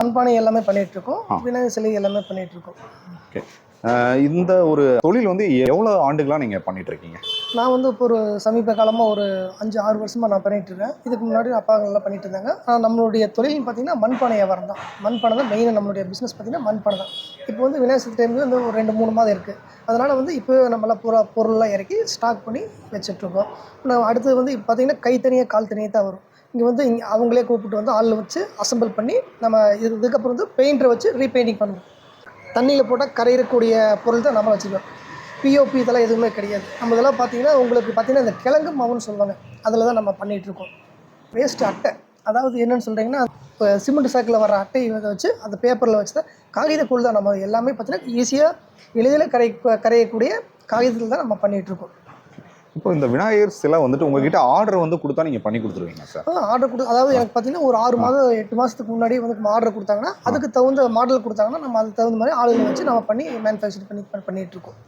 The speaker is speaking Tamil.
மண்பானை எல்லாமே பண்ணிட்டு இருக்கோம். விநாயகர் சிலை எல்லாமே பண்ணிட்டு இருக்கோம் ஓகே இந்த ஒரு தொழில் வந்து எவ்வளோ ஆண்டுகளாக நீங்கள் பண்ணிட்டு இருக்கீங்க நான் வந்து இப்போ ஒரு சமீப காலமாக ஒரு அஞ்சு ஆறு வருஷமாக நான் பண்ணிட்டு இருக்கேன் இதுக்கு முன்னாடி அப்பா எல்லாம் பண்ணிட்டு இருந்தாங்க. ஆனால் நம்மளுடைய தொழில் பார்த்தீங்கன்னா மண்பானை வியாபாரம் தான். மண்பானை தான் மெயினாக நம்மளுடைய பிஸ்னஸ் பார்த்தீங்கன்னா மண்பானை தான். இப்போ வந்து விநாயகர் டைம் வந்து ஒரு ரெண்டு மூணு மாதம் இருக்குது அதனால் வந்து இப்போ நம்மளாம் பூரா பொருள்லாம் இறக்கி ஸ்டாக் பண்ணி வச்சிட்ருக்கோம் அடுத்தது வந்து இப்போ பார்த்தீங்கன்னா கை தனியாக கால் தனியாக தான் வரும். இங்கே வந்து இங்கே அவங்களே கூப்பிட்டு வந்து ஆளில் வச்சு அசெம்பிள் பண்ணி நம்ம இது இதுக்கப்புறம் வந்து பெயிண்டரை வச்சு ரீபெயிண்டிங் பண்ணுவோம் தண்ணியில் போட்டால் கரையிறக்கூடிய பொருள் தான் நம்ம வச்சுக்கோம் பிஓபி இதெல்லாம் எதுவுமே கிடையாது. நம்ம இதெல்லாம் பார்த்தீங்கன்னா உங்களுக்கு பார்த்தீங்கன்னா இந்த கிழங்கு மாவுன்னு சொல்லுவாங்க. அதில் தான் நம்ம பண்ணிகிட்டு இருக்கோம். வேஸ்ட் அட்டை. அதாவது என்னென்னு சொல்கிறீங்கன்னா இப்போ சிமெண்ட் சாக்கில் வர அட்டை இதை வச்சு அந்த பேப்பரில் வச்சு தான் காகித கூழ் தான் நம்ம எல்லாமே பார்த்தீங்கன்னா ஈஸியாக எளிதில் கரை கரையக்கூடிய காகிதத்தில் தான் நம்ம பண்ணிகிட்டு இருக்கோம். இப்போ இந்த விநாயகர் சிலை வந்துட்டு உங்ககிட்ட ஆர்டர் வந்து கொடுத்தா நீங்கள் பண்ணி கொடுத்துருவீங்க சார்? ஆர்டர் கொடு. அதாவது எனக்கு பார்த்தீங்கன்னா ஒரு ஆறு மாதம் எட்டு மாதத்துக்கு முன்னாடி வந்து ஆர்டர் கொடுத்தாங்கன்னா அதுக்கு தகுந்த மாடல் கொடுத்தாங்கன்னா நம்ம அதுக்கு தகுந்த மாதிரி ஆளுங்களை வச்சு நம்ம பண்ணி மேனுஃபேக்சர் பண்ணி பண்ணிகிட்டு இருக்கோம்.